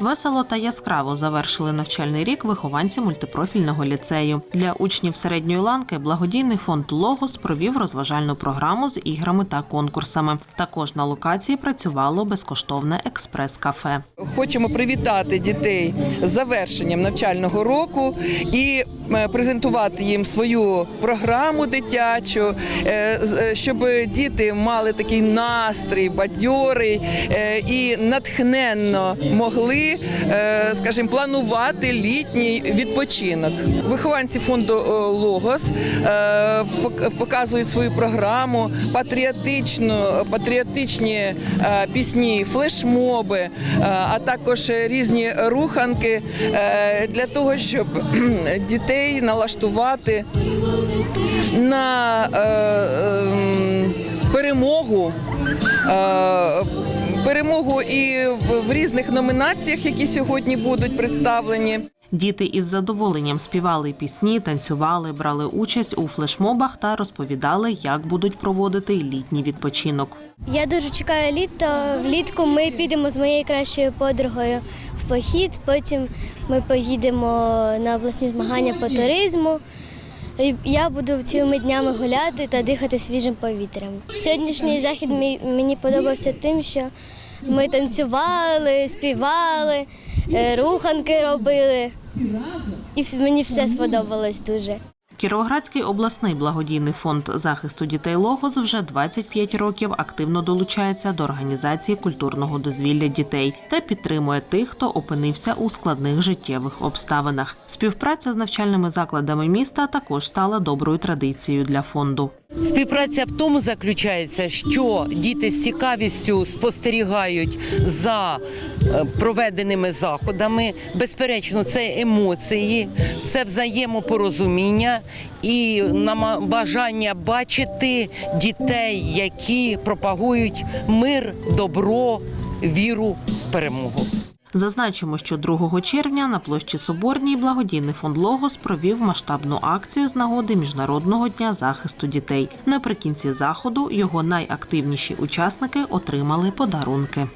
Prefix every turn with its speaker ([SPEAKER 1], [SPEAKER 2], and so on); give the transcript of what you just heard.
[SPEAKER 1] Весело та яскраво завершили навчальний рік вихованці мультипрофільного ліцею. Для учнів середньої ланки благодійний фонд Логос провів розважальну програму з іграми та конкурсами. Також на локації працювало безкоштовне експрес-кафе.
[SPEAKER 2] Хочемо привітати дітей з завершенням навчального року і е, презентувати їм свою програму дитячу, е, е, щоб діти мали такий настрій, бадьорий і натхненно могли, е, скажімо, планувати літній відпочинок. Вихованці фонду е, Логос е, показують свою програму, патріотичну, патріотичні пісні, флешмоби, а також різні руханки для того, щоб дітей налаштувати на ем, перемогу. Перемогу і в- в різних номінаціях, які сьогодні будуть представлені.
[SPEAKER 1] Діти із задоволенням співали пісні, танцювали, брали участь у флешмобах та розповідали, як будуть проводити літній відпочинок.
[SPEAKER 3] Я дуже чекаю літо. Влітку ми підемо з моєю кращою подругою в похід. Потім ми поїдемо на обласні змагання по туризму. Я буду цілими днями гуляти та дихати свіжим повітрям. Сьогоднішній захід мені подобався тим, що ми танцювали, співали, е, руханки робили. І мені все сподобалось дуже.
[SPEAKER 1] Кіровоградський обласний благодійний фонд захисту дітей Логос вже 25 років активно долучається до організації культурного дозвілля дітей та підтримує тих, хто опинився у складних життєвих обставинах. Співпраця з навчальними закладами міста також стала доброю традицією для фонду.
[SPEAKER 4] Співпраця в тому заключається, що діти з цікавістю спостерігають за е, проведеними заходами. Безперечно, це емоції, це взаємопорозуміння і бажання бачити дітей, які пропагують мир, добро, віру, перемогу.
[SPEAKER 1] Зазначимо, що 2 червня на площі Соборній благодійний фонд Логос провів масштабну акцію з нагоди Міжнародного дня захисту дітей. Наприкінці заходу його найактивніші учасники отримали подарунки.